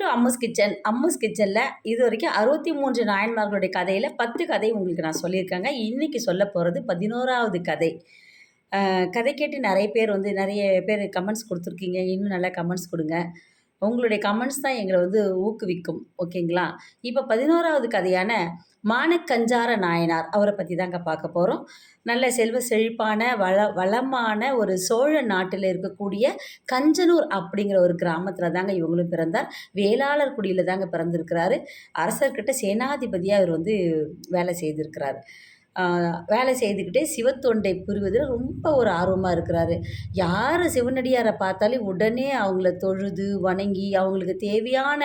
To Ammu's kitchen Ammu's கிச்சனில் இது வரைக்கும் அறுபத்தி மூன்று நாயன்மார்களுடைய கதையில் பத்து கதை உங்களுக்கு நான் சொல்லியிருக்கேங்க. இன்றைக்கி சொல்ல போகிறது பதினோராவது கதை. கதை கேட்டு நிறைய பேர் வந்து நிறைய பேர் கமெண்ட்ஸ் கொடுத்துருக்கீங்க. இன்னும் நல்லா கமெண்ட்ஸ் கொடுங்க. உங்களுடைய கமெண்ட்ஸ் தான் எங்களை வந்து ஊக்குவிக்கும் ஓகேங்களா இப்போ பதினோராவது கதையான மானக்கஞ்சார நாயனார் அவரை பற்றி தாங்க பார்க்க போகிறோம் நல்ல செல்வ செழிப்பான வள வளமான ஒரு சோழ நாட்டில் இருக்கக்கூடிய கஞ்சனூர் அப்படிங்கிற ஒரு கிராமத்தில் தாங்க இவங்களும் பிறந்தார். வேளாளர் குடியில் தாங்க பிறந்திருக்கிறாரு. அரசர்கிட்ட சேனாதிபதியாக அவர் வந்து வேலை செய்திருக்கிறார். வேலை செய்துக்கிட்டே சிவத்தொண்டை புரிவதில் ரொம்ப ஒரு ஆர்வமாக இருக்கிறாரு. யார் சிவனடியாரை பார்த்தாலே உடனே அவங்கள தொழுது வணங்கி அவங்களுக்கு தேவையான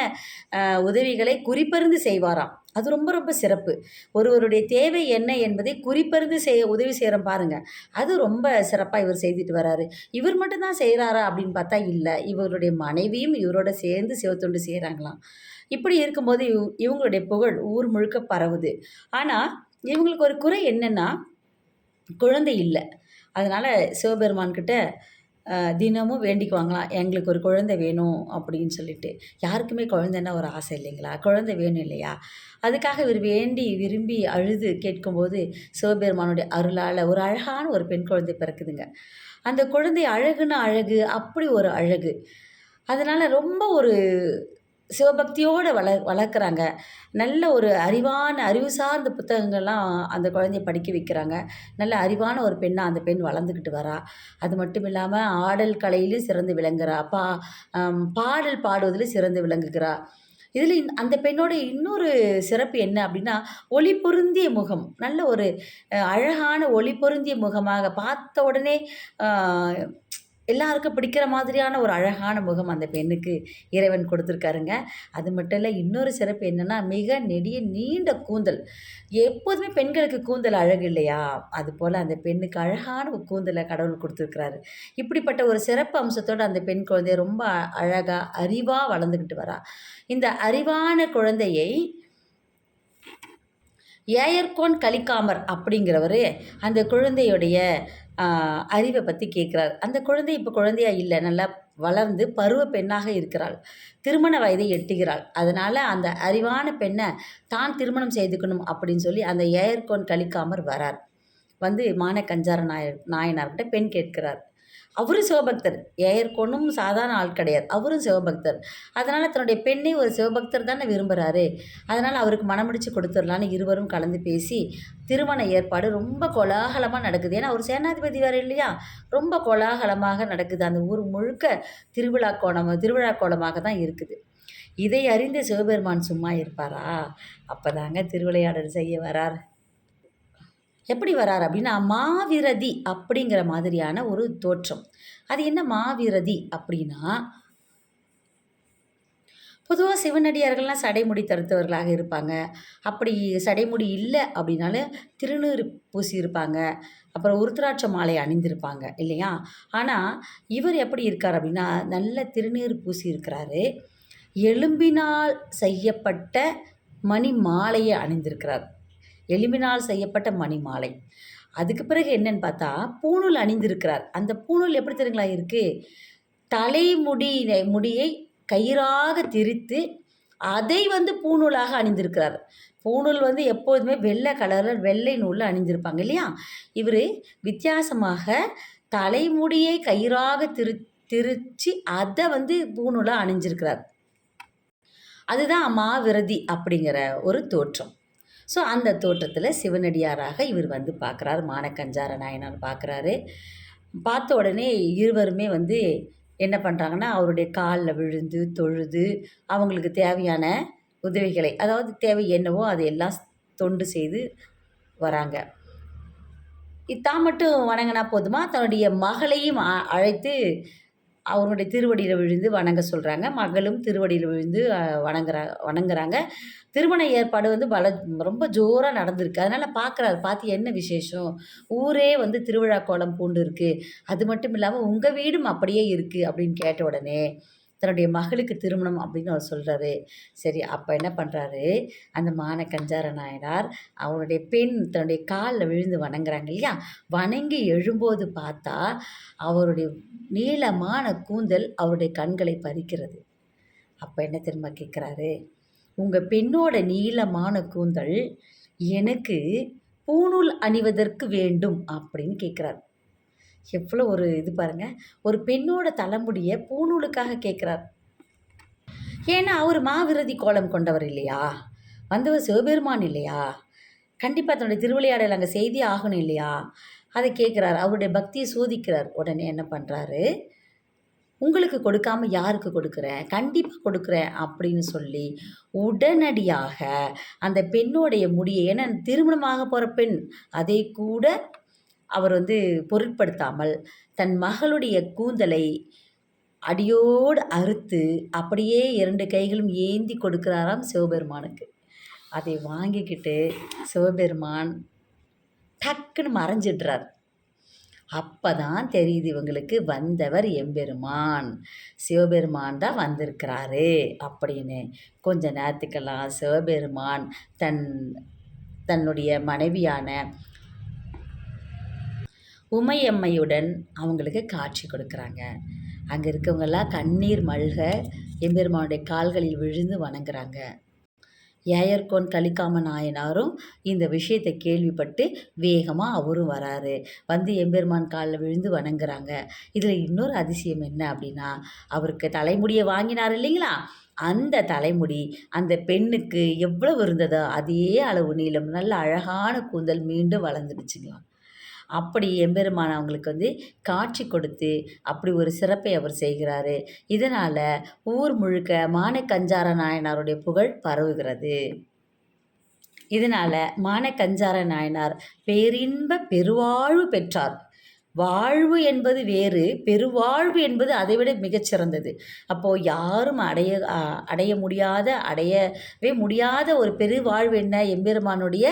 உதவிகளை குறிப்பறிந்து செய்வாராம். அது ரொம்ப ரொம்ப சிறப்பு. ஒருவருடைய தேவை என்ன என்பதை குறிப்பறிந்து செய்ய உதவி செய்கிறோம் பாருங்க. அது ரொம்ப சிறப்பாக இவர் செய்துட்டு வராரு. இவர் மட்டும்தான் செய்கிறாரா அப்படின்னு பார்த்தா இல்லை. இவருடைய மனைவியும் இவரோட சேர்ந்து சிவத்தொண்டு செய்கிறாங்களாம் இப்படி இருக்கும்போது இவங்களுடைய புகழ் ஊர் முழுக்க பரவுது. ஆனால் இவங்களுக்கு ஒரு குறை என்னென்னா குழந்தை இல்லை. அதனால் சிவபெருமான்கிட்ட தினமும் வேண்டிக்குவாங்களாம் எங்களுக்கு ஒரு குழந்தை வேணும் அப்படின்னு சொல்லிட்டு. யாருக்குமே குழந்தைன்னா ஒரு ஆசை இல்லைங்களா? குழந்தை வேணும் இல்லையா? அதுக்காக இவர் வேண்டி விரும்பி அழுது கேட்கும்போது சிவபெருமானுடைய அருளால் ஒரு அழகான ஒரு பெண் குழந்தை பிறக்குதுங்க. அந்த குழந்தை அழகுன்னா அழகு அப்படி ஒரு அழகு. அதனால் ரொம்ப ஒரு சிவபக்தியோடு வள வளர்க்குறாங்க. நல்ல ஒரு அறிவான அறிவு சார்ந்த புத்தகங்கள்லாம் அந்த குழந்தைய படிக்க வைக்கிறாங்க. நல்ல அறிவான ஒரு பெண்ணாக அந்த பெண் வளர்ந்துக்கிட்டு வரா. அது மட்டும் இல்லாமல் ஆடல் கலையிலும் சிறந்து விளங்குறா. பா பாடல் பாடுவதில் சிறந்து விளங்குகிறா. இதில் அந்த பெண்ணோட இன்னொரு சிறப்பு என்ன அப்படின்னா ஒளி பொருந்திய முகம். நல்ல ஒரு அழகான ஒளி பொருந்திய முகமாக பார்த்த உடனே எல்லாருக்கும் பிடிக்கிற மாதிரியான ஒரு அழகான முகம் அந்த பெண்ணுக்கு இறைவன் கொடுத்துருக்காருங்க. அது மட்டும் இல்லை இன்னொரு சிறப்பு என்னென்னா மிக நெடிய நீண்ட கூந்தல். எப்போதுமே பெண்களுக்கு கூந்தல் அழகு இல்லையா? அது போல் அந்த பெண்ணுக்கு அழகான ஒரு கூந்தலை கடவுள் கொடுத்துருக்கிறாரு. இப்படிப்பட்ட ஒரு சிறப்பு அம்சத்தோடு அந்த பெண் குழந்தைய ரொம்ப அழகாக அறிவாக வளர்ந்துக்கிட்டு வரா. இந்த அறிவான குழந்தையை ஏயர்கோன் கலிக்காமர் அப்படிங்கிறவர் அந்த குழந்தையுடைய அறிவை பற்றி கேட்குறார் அந்த குழந்தை இப்போ குழந்தையா இல்லை. நல்லா வளர்ந்து பருவ பெண்ணாக இருக்கிறாள். திருமண வயதை எட்டுகிறாள். அதனால் அந்த அறிவான பெண்ணை தான் திருமணம் செய்துக்கணும் அப்படின்னு சொல்லி அந்த ஏயர்கோன் கலிக்காமர் வரார். வந்து மான கஞ்சார நாயர் நாயனார்கிட்ட பெண் கேட்கிறார். அவரும் சிவபக்தர். ஏயர்கோனும் சாதாரண ஆள் கிடையாது. அவரும் சிவபக்தர். அதனால் தன்னுடைய பெண்ணை ஒரு சிவபக்தர் தானே விரும்புகிறாரு அதனால் அவருக்கு மனமுடிச்சு கொடுத்துடலான்னு இருவரும் கலந்து பேசி திருமண ஏற்பாடு ரொம்ப கோலாகலமாக நடக்குது. ஏன்னா அவர் சேனாதிபதி வேறு இல்லையா? ரொம்ப கோலாகலமாக நடக்குது. அந்த ஊர் முழுக்க திருவிழா கோணம் திருவிழா கோலமாக தான் இருக்குது. இதை அறிந்த சிவபெருமான் சும்மா இருப்பாரா? அப்போதாங்க திருவிளையாடல் செய்ய வரார். எப்படி வரார் அப்படின்னா மாவிரதி அப்படிங்கிற மாதிரியான ஒரு தோற்றம். அது என்ன மாவிரதி அப்படின்னா பொதுவாக சிவனடியார்கள்லாம் சடைமுடி தருத்தவர்களாக இருப்பாங்க. அப்படி சடைமுடி இல்லை அப்படின்னாலும் திருநீர் பூசி இருப்பாங்க அப்புறம் உருத்திராட்ச மாலை அணிந்திருப்பாங்க இல்லையா? ஆனால் இவர் எப்படி இருக்கார் அப்படின்னா நல்ல திருநீர் பூசி இருக்கிறாரு எலும்பினால் செய்யப்பட்ட மணி மாலையை அணிந்திருக்கிறார். எலும்பினால் செய்யப்பட்ட மணிமாலை. அதுக்கு பிறகு என்னன்னு பார்த்தா பூணூல் அணிந்திருக்கிறார். அந்த பூணூல் எப்படி தெரியுங்களா? இருக்குது தலைமுடி முடியை கயிறாக திரித்து அதை வந்து பூணூலாக அணிந்திருக்கிறார். பூணூல் வந்து எப்போதுமே வெள்ளை கலரில் வெள்ளை நூலில் அணிந்திருப்பாங்க இல்லையா? இவர் வித்தியாசமாக தலைமுடியை கயிறாக திரு திரிச்சு அதை வந்து பூணூலாக அணிஞ்சிருக்கிறார். அதுதான் மாவிரதி அப்படிங்கிற ஒரு தோற்றம். ஸோ அந்த தோற்றத்தில் சிவனடியாராக இவர் வந்து பார்க்குறாரு. மானக்கஞ்சார நாயனார் பார்க்குறாரு. பார்த்த உடனே இருவருமே வந்து என்ன பண்ணுறாங்கன்னா அவருடைய காலில் விழுந்து தொழுது அவங்களுக்கு தேவையான உதவிகளை அதாவது தேவை என்னவோ அதையெல்லாம் தொண்டு செய்து வராங்க. தான் மட்டும் வணங்கினா போதுமா? தன்னுடைய மகளையும் அ- அழைத்து அவருடைய திருவடியில் விழுந்து வணங்க சொல்கிறாங்க மகளும் திருவடியில் விழுந்து வணங்குறா வணங்குறாங்க. திருமண ஏற்பாடு வந்து பல ரொம்ப ஜோராக நடந்திருக்கு. அதனால் பார்க்குறாரு பார்த்து என்ன விசேஷம்? ஊரே வந்து திருவிழா கோலம் பூண்டு இருக்குது அது மட்டும் இல்லாமல் உங்கள் வீடும் அப்படியே இருக்குது அப்படின்னு கேட்ட உடனே தன்னுடைய மகளுக்கு திருமணம் அப்படின்னு அவர் சொல்கிறாரு சரி அப்போ என்ன பண்ணுறாரு அந்த மான கஞ்சார நாயனார் அவருடைய பெண் தன்னுடைய காலில் விழுந்து வணங்குறாங்க இல்லையா? வணங்கி எழும்போது பார்த்தா அவருடைய நீளமான கூந்தல் அவருடைய கண்களை பறிக்கிறது. அப்போ என்ன திரும்ப கேட்குறாரு உங்கள் பெண்ணோட நீளமான கூந்தல் எனக்கு பூணூல் அணிவதற்கு வேண்டும் அப்படின்னு கேட்குறார் எவ்வளோ ஒரு இது பாருங்க. ஒரு பெண்ணோட தலைமுடியை பூணூலுக்காக கேட்குறார் ஏன்னா அவர் மாவிரதி கோலம் கொண்டவர் இல்லையா? வந்தவர் சிவபெருமான் இல்லையா? கண்டிப்பாக தன்னுடைய திருவிளையாடல் அங்கே செய்தி ஆகணும் இல்லையா? அதை கேட்குறாரு அவருடைய பக்தியை சோதிக்கிறார். உடனே என்ன பண்ணுறாரு உங்களுக்கு கொடுக்காம யாருக்கு கொடுக்குறேன்? கண்டிப்பாக கொடுக்குறேன் அப்படின்னு சொல்லி உடனடியாக அந்த பெண்ணோடைய முடியை ஏன்னா திருமணமாக போகிற பெண் அதை கூட அவர் வந்து பொருட்படுத்தாமல் தன் மகளுடைய கூந்தலை அடியோடு அறுத்து அப்படியே இரண்டு கைகளும் ஏந்தி கொடுக்குறாராம் சிவபெருமானுக்கு. அதை வாங்கிக்கிட்டு சிவபெருமான் டக்குன்னு மறைஞ்சிடுறார். அப்போ தான் தெரியுது இவங்களுக்கு வந்தவர் எம்பெருமான். சிவபெருமான் தான் வந்திருக்கிறாரு அப்படின்னு. கொஞ்ச நேரத்துக்கெல்லாம் சிவபெருமான் தன் தன்னுடைய மனைவியான உமையம்மையுடன் அவங்களுக்கு காட்சி கொடுக்குறாங்க. அங்கே இருக்கவங்கெல்லாம் கண்ணீர் மல்க எம்பெருமானுடைய கால்களில் விழுந்து வணங்குறாங்க. ஏயர்கோன் கலிக்காம நாயனாரும் இந்த விஷயத்தை கேள்விப்பட்டு வேகமாக அவரும் வராரு. வந்து எம்பெருமான் காலில் விழுந்து வணங்குறாங்க. இதில் இன்னொரு அதிசயம் என்ன அப்படின்னா அவருக்கு தலைமுடியை வாங்கினார் இல்லைங்களா? அந்த தலைமுடி அந்த பெண்ணுக்கு எவ்வளவு இருந்ததோ அதே அளவு நீளம் நல்ல அழகான கூந்தல் மீண்டும் வளர்ந்துடுச்சுங்களாம். அப்படி எம்பெருமான் அவங்களுக்கு வந்து காட்சி கொடுத்து அப்படி ஒரு சிறப்பை அவர் செய்கிறாரு. இதனால் ஊர் முழுக்க மானக்கஞ்சார நாயனாருடைய புகழ் பரவுகிறது. இதனால் மானக்கஞ்சார நாயனார் பேரின்ப பெருவாழ்வு பெற்றார். வாழ்வு என்பது வேறு பெருவாழ்வு என்பது அதைவிட மிகச்சிறந்தது அப்போது யாரும் அடைய அடைய முடியாத அடையவே முடியாத ஒரு பெருவாழ்வு என்ன? எம்பெருமானுடைய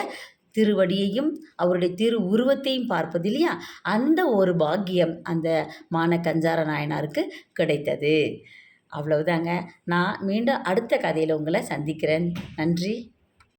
திருவடியையும் அவருடைய திரு உருவத்தையும் பார்ப்பது இல்லையா? அந்த ஒரு பாக்கியம் அந்த மான கஞ்சார நாயனாருக்கு கிடைத்தது. அவ்வளவுதாங்க. நான் மீண்டும் அடுத்த கதையில் உங்களை சந்திக்கிறேன். நன்றி.